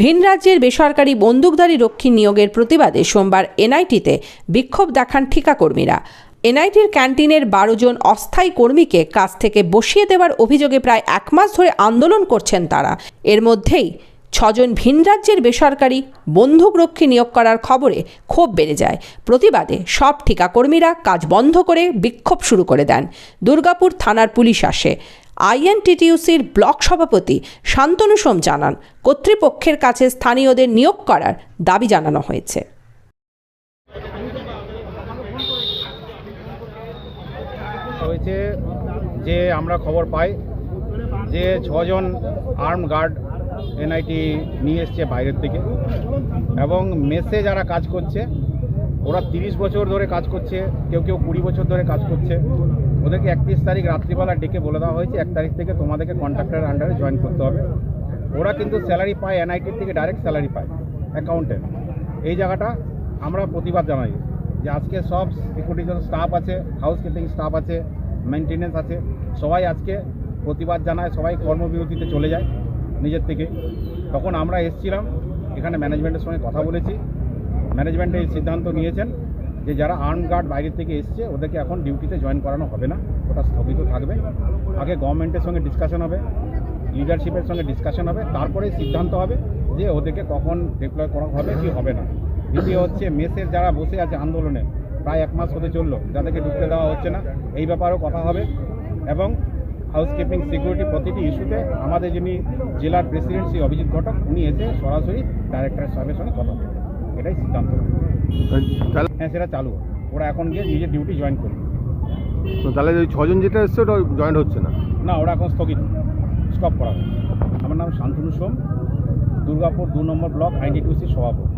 ভিন রাজ্যের বেসরকারি বন্দুকধারী রক্ষী নিয়োগের প্রতিবাদে সোমবার এনআইটিতে বিক্ষোভ দেখান ঠিকাকর্মীরা। এনআইটির ক্যান্টিনের বারো জন অস্থায়ী কর্মীকে কাজ থেকে বসিয়ে দেওয়ার অভিযোগে প্রায় এক মাস ধরে আন্দোলন করছেন তারা। এর মধ্যেই ছজন ভিন রাজ্যের বেসরকারি বন্দুকরক্ষী নিয়োগ করার খবরে ক্ষোভ বেড়ে যায়। প্রতিবাদে সব ঠিকাকর্মীরা কাজ বন্ধ করে বিক্ষোভ শুরু করে দেন। দুর্গাপুর থানার পুলিশ আসে। আইএনটিটিউসির ব্লক সভাপতি শান্তনু সোম জানান, কর্তৃপক্ষের কাছে স্থানীয়দের নিয়োগ করার দাবি জানানো হয়েছে। হয়েছে যে আমরা খবর পাই যে ছজন আর্ম গার্ড এনআইটি নিয়ে এসছে বাইরের থেকে এবং মেসে যারা কাজ করছে ওরা তিরিশ বছর ধরে কাজ করছে, কেউ কেউ কুড়ি বছর ধরে কাজ করছে। ওদেরকে একত্রিশ তারিখ রাত্রিবেলা ডেকে বলে দেওয়া হয়েছে, এক তারিখ থেকে তোমাদেরকে কন্ট্রাক্টরের আন্ডারে জয়েন করতে হবে। ওরা কিন্তু স্যালারি পায় এনআইটির থেকে ডাইরেক্ট স্যালারি পায় অ্যাকাউন্টে এই জায়গাটা আমরা প্রতিবাদ জানাই, যে আজকে সব সিকিউরিটি যত স্টাফ আছে হাউস কিপিং স্টাফ আছে মেনটেনেন্স আছে। সবাই আজকে প্রতিবাদ জানায়, সবাই কর্মবিরতিতে চলে যায় নিজের থেকে তখন আমরা এসছিলাম, এখানে ম্যানেজমেন্টের সঙ্গে কথা বলেছি। ম্যানেজমেন্ট এই সিদ্ধান্ত নিয়েছেন যে যারা আর্ম গার্ড বাইরের থেকে এসছে, ওদেরকে এখন ডিউটিতে জয়েন করানো হবে না। ওটা স্থগিত থাকবে। আগে গভর্নমেন্টের সঙ্গে ডিসকাশন হবে লিডারশিপের সঙ্গে ডিসকাশন হবে, তারপরে সিদ্ধান্ত হবে যে ওদেরকে কখন ডিপ্লয় করা হবে কি হবে না। দ্বিতীয় হচ্ছে, মেসের যারা বসে আছে আন্দোলনে, প্রায় এক মাস হতে চলল, যাদেরকে ঢুকতে দেওয়া হচ্ছে না, এই ব্যাপারেও কথা হবে। এবং হাউসকিপিং সিকিউরিটি প্রতিটি ইস্যুতে আমাদের যিনি জেলার প্রেসিডেন্ট শ্রী অভিজিৎ ঘটক, উনি এসে সরাসরি ডাইরেক্টর সাহেবের সঙ্গে কথা এটাই সিদ্ধান্ত। হ্যাঁ সেটা চালু ওরা এখন গিয়ে নিজের ডিউটি জয়েন করবে। তো তাহলে ওই ছজন যেটা এসছে ওটা জয়েন্ট হচ্ছে না? না ওরা এখন স্থগিত। স্টপ করা আমার নাম শান্তনু সোম। দুর্গাপুর দু নম্বর ব্লক আইনটি টুসির সভাপতি।